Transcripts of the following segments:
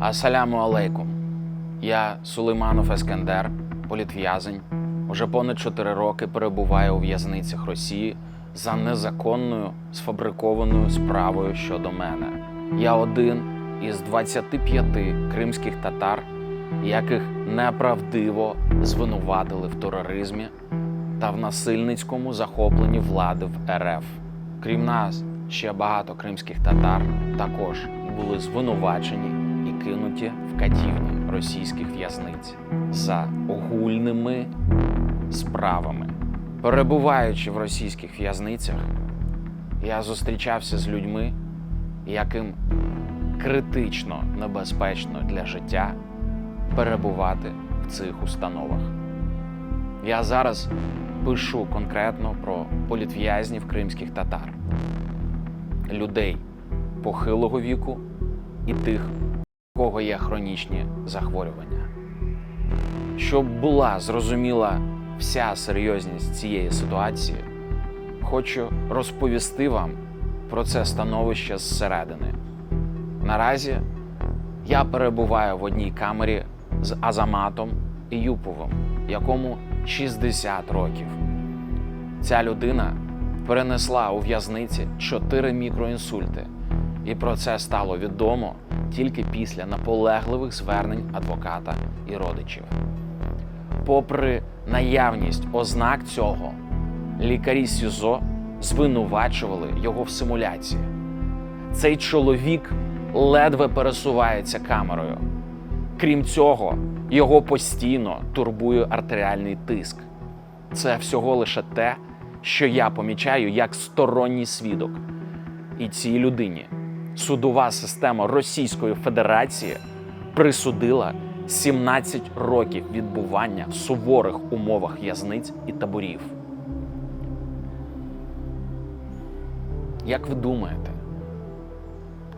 Асаляму алейкум. Я Сулейманов Ескендер, політв'язень. Уже понад 4 роки перебуваю у в'язницях Росії за незаконною сфабрикованою справою щодо мене. Я один із 25 кримських татар, яких неправдиво звинуватили в тероризмі та в насильницькому захопленні влади в РФ. Крім нас, ще багато кримських татар також були звинувачені і кинуті в катівні російських в'язниць за огульними справами. Перебуваючи в російських в'язницях, я зустрічався з людьми, яким критично небезпечно для життя перебувати в цих установах. Я зараз пишу конкретно про політв'язнів кримських татар, людей похилого віку і тих, кого є хронічні захворювання. Щоб була зрозуміла вся серйозність цієї ситуації, хочу розповісти вам про це становище зсередини. Наразі я перебуваю в одній камері з Азаматом і Юповим, якому 60 років. Ця людина перенесла у в'язниці 4 мікроінсульти, і про це стало відомо тільки після наполегливих звернень адвоката і родичів. Попри наявність ознак цього, лікарі СІЗО звинувачували його в симуляції. Цей чоловік ледве пересувається камерою. Крім цього, його постійно турбує артеріальний тиск. Це всього лише те, що я помічаю як сторонній свідок. І цій людині судова система Російської Федерації присудила 17 років відбування в суворих умовах в'язниць і таборів. Як ви думаєте,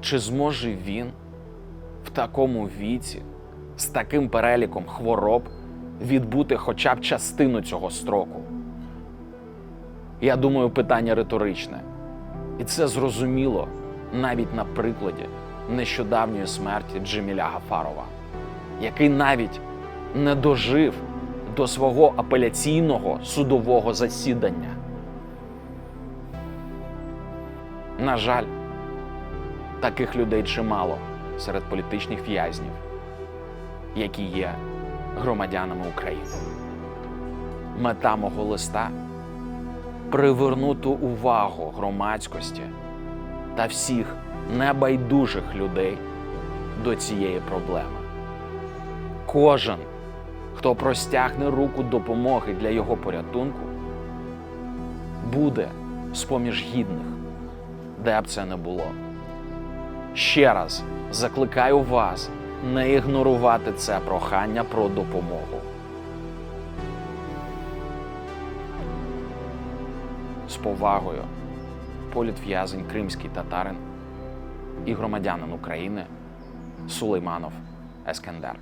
чи зможе він в такому віці з таким переліком хвороб відбути хоча б частину цього строку? Я думаю, питання риторичне. І це зрозуміло навіть на прикладі нещодавньої смерті Джеміля Гафарова, який навіть не дожив до свого апеляційного судового засідання. На жаль, таких людей чимало серед політичних в'язнів, які є громадянами України. Мета мого листа привернути увагу громадськості та всіх небайдужих людей до цієї проблеми. Кожен, хто простягне руку допомоги для його порятунку, буде з-поміж гідних, де б це не було. Ще раз закликаю вас не ігнорувати це прохання про допомогу. З повагою політв'язень кримський татарин і громадянин України Сулейманов Ескендер.